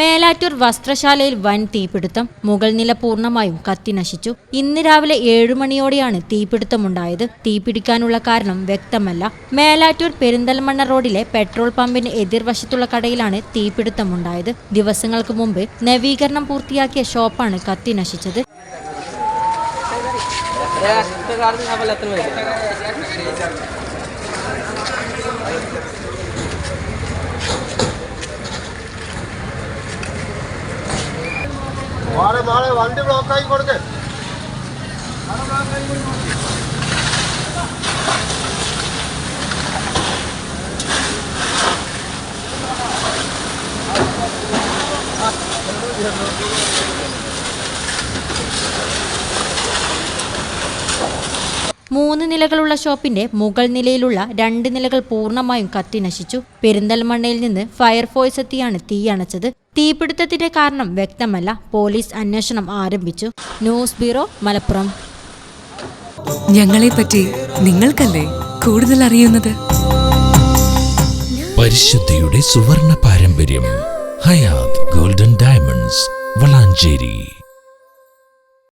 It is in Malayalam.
മേലാറ്റൂർ വസ്ത്രശാലയിൽ വൻ തീപിടുത്തം. മുകൾ നില പൂർണമായും കത്തിനശിച്ചു ഇന്ന് രാവിലെ ഏഴു മണിയോടെയാണ് തീപിടുത്തമുണ്ടായത് തീപിടിക്കാനുള്ള കാരണം വ്യക്തമല്ല. മേലാറ്റൂർ പെരിന്തൽമണ്ണ റോഡിലെ പെട്രോൾ പമ്പിന് എതിർവശത്തുള്ള കടയിലാണ് തീപിടുത്തമുണ്ടായത് ദിവസങ്ങൾക്ക് മുമ്പ് നവീകരണം പൂർത്തിയാക്കിയ ഷോപ്പാണ് കത്തിനശിച്ചത് മാറി മാറി വണ്ടി ബ്ലോക്കായി കൊടുക്കേ. മൂന്ന് നിലകളുള്ള ഷോപ്പിന്റെ മുകൾ നിലയിലുള്ള രണ്ട് നിലകൾ പൂർണമായും കത്തിനശിച്ചു പെരിന്തൽമണ്ണയിൽ നിന്ന് ഫയർഫോഴ്സ് എത്തിയാണ് തീയണച്ചത് തീപിടുത്തത്തിന്റെ കാരണം വ്യക്തമല്ല. പോലീസ് അന്വേഷണം ആരംഭിച്ചു. News bureau Malappuram. ഞങ്ങളെ പറ്റി നിങ്ങൾക്കല്ലേ കൂടുതൽ അറിയുന്നത്? പരിശുദ്ധിയുടെ സുവർണ പാരമ്പര്യം ഹയാത് ഗോൾഡൻ ഡയമണ്ട്സ് വളാഞ്ചേരി.